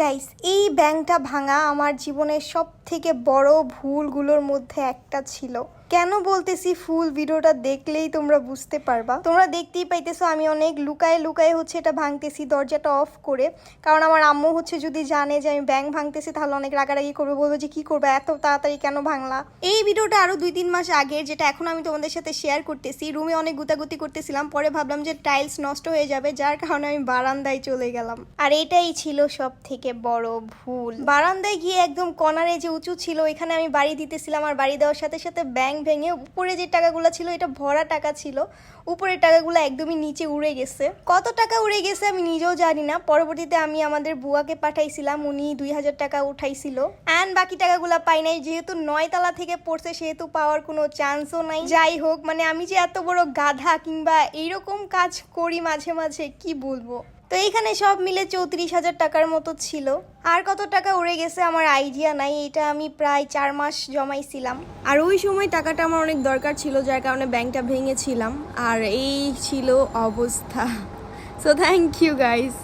Guys এই ব্যাংকটা ভাঙা আমার জীবনের সব থেকে বড় ভুলগুলোর মধ্যে একটা ছিল। কেন বলতেছি ফুল ভিডিওটা দেখলেই তোমরা বুঝতে পারবা? তোমরা দেখতেই পাইতেছো আমি অনেক লুকায় লুকায়ে হচ্ছে এটা ভাঙতেছি, দরজাটা অফ করে। কারণ আমার আম্মু হচ্ছে যদি জানে যে আমি ব্যাংক ভাঙতেছি, তাহলে অনেক রাগারাগি করবে, বলব যে কি করবে, এত তাড়াতাড়ি কেন ভাঙলা? এই ভিডিওটা আরও দুই তিন মাস আগে, যেটা এখন আমি তোমাদের সাথে শেয়ার করতেছি রুমে অনেক গুতাগুতি করতেছিলাম, পরে ভাবলাম যে টাইলস নষ্ট হয়ে যাবে, যার কারণে আমি বারান্দায় চলে গেলাম। আর এটাই ছিল সব থেকে বড় ভুল। বারান্দায় গিয়ে একদম কর্নারে যে উঁচু ছিল এখানে আমি বাড়ি দিতেছিলাম, আর বাড়ি দেওয়ার সাথে সাথে ব্যাংক ভেঙে উপরে যে টাকাগুলো ছিল, এটা ভরা টাকা ছিল, উপরের টাকাগুলো একদমই নিচে উড়ে গেছে। কত টাকা উড়ে গেছে আমি নিজেও জানি না। পরবর্তীতে আমি আমাদের বুয়াকে পাঠাইছিলাম, উনি দুই হাজার টাকা উঠাইছিল। অ্যান্ড বাকি টাকাগুলো পাই নাই, যেহেতু নয়তলা থেকে পড়ছে, সেহেতু পাওয়ার কোনো চান্সও নাই। যাই হোক মানে আমি যে এত বড় গাধা কিংবা এইরকম কাজ করি মাঝে মাঝে, কি বলব? তো এইখানে সব মিলে চৌত্রিশ হাজার টাকার মতো ছিল। আর কত টাকা উড়ে গেছে আমার আইডিয়া নাই, এটা আমি প্রায় চার মাস জমাইছিলাম। আর ওই সময় টাকাটা আমার অনেক দরকার ছিল, যার কারণে ব্যাংকটা ভেঙেছিলাম। আর এই ছিল অবস্থা। So thank you guys